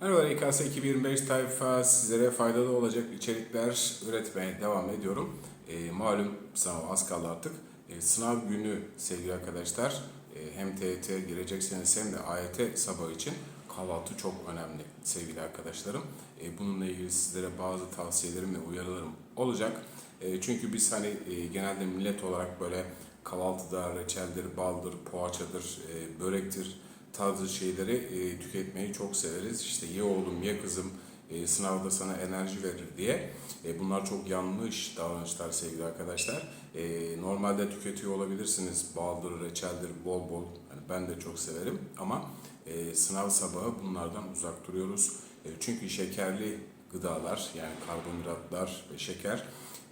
Merhaba İKS 2025 tayfa sizlere faydalı olacak içerikler üretmeye devam ediyorum. E, malum sınav az kaldı artık. E, sınav günü sevgili arkadaşlar e, hem TET girecekseniz hem de AYT sabahı için kahvaltı çok önemli sevgili arkadaşlarım. E, bununla ilgili sizlere bazı tavsiyelerim ve uyarılarım olacak. E, çünkü biz hani e, genelde millet olarak böyle kahvaltıda reçeldir, baldır, poğaçadır, e, börektir tarzı şeyleri e, tüketmeyi çok severiz. İşte ye oğlum ye kızım e, sınavda sana enerji verir diye. E, bunlar çok yanlış davranışlar sevgili arkadaşlar. E, normalde tüketiyor olabilirsiniz. Baldır, reçeldir, bol bol. Yani ben de çok severim ama e, sınav sabahı bunlardan uzak duruyoruz. E, çünkü şekerli gıdalar yani karbonhidratlar ve şeker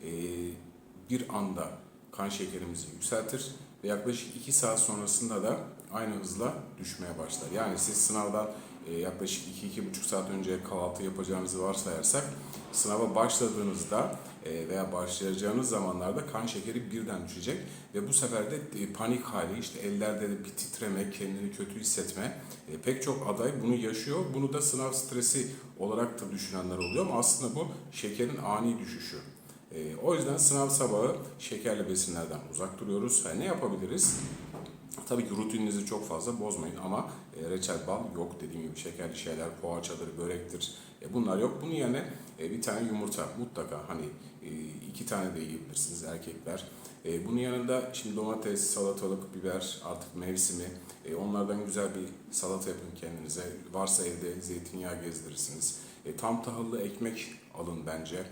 e, bir anda kan şekerimizi yükseltir ve yaklaşık 2 saat sonrasında da aynı hızla düşmeye başlar. Yani siz sınavdan e, yaklaşık 2-2,5 saat önce kahvaltı yapacağınızı varsayarsak sınava başladığınızda e, veya başlayacağınız zamanlarda kan şekeri birden düşecek ve bu sefer de e, panik hali işte ellerde de bir titreme, kendini kötü hissetme pek çok aday bunu yaşıyor. Bunu da sınav stresi olarak da düşünenler oluyor ama aslında bu şekerin ani düşüşü. O yüzden sınav sabahı şekerli besinlerden uzak duruyoruz. Ha, ne yapabiliriz? Tabii ki rutininizi çok fazla bozmayın ama e, reçel bal yok dediğim gibi şekerli şeyler, poğaçadır, börektir. E, bunlar yok. Bunun yerine e, bir tane yumurta mutlaka hani e, iki tane de yiyebilirsiniz erkekler. Bunun yanında şimdi domates, salatalık, biber artık mevsimi. Onlardan güzel bir salata yapın kendinize. Varsa evde zeytinyağı gezdirirsiniz. Tam tahıllı ekmek alın bence.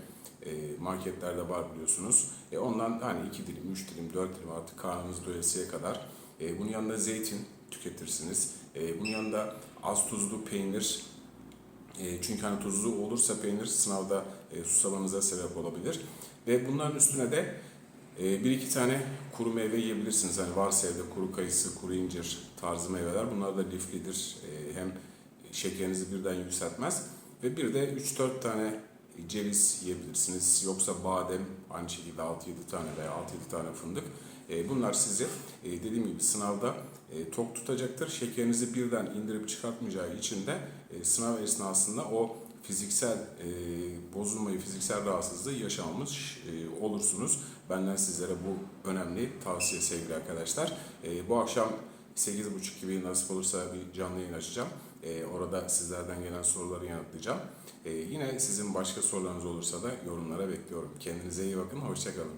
E, marketlerde var biliyorsunuz. E, ondan hani iki dilim, üç dilim, dört dilim artık karnınız doyasıya kadar. E, bunun yanında zeytin tüketirsiniz. E, bunun yanında az tuzlu peynir. E, çünkü hani tuzlu olursa peynir sınavda e, susamanıza sebep olabilir. Ve bunların üstüne de e, bir iki tane kuru meyve yiyebilirsiniz. Hani varsa evde kuru kayısı, kuru incir tarzı meyveler. Bunlar da liflidir. E, hem şekerinizi birden yükseltmez. Ve bir de 3-4 tane ceviz yiyebilirsiniz. Yoksa badem aynı şekilde 6-7 tane veya 6-7 tane fındık. E, bunlar sizi e, dediğim gibi sınavda e, tok tutacaktır. Şekerinizi birden indirip çıkartmayacağı için de sınav esnasında o fiziksel bozulmayı, fiziksel rahatsızlığı yaşamamış e, olursunuz. Benden sizlere bu önemli tavsiye sevgili arkadaşlar. Bu akşam 8.30 gibi nasip olursa bir canlı yayın açacağım. E, orada sizlerden gelen soruları yanıtlayacağım. E, yine sizin başka sorularınız olursa da yorumlara bekliyorum. Kendinize iyi bakın, hoşçakalın.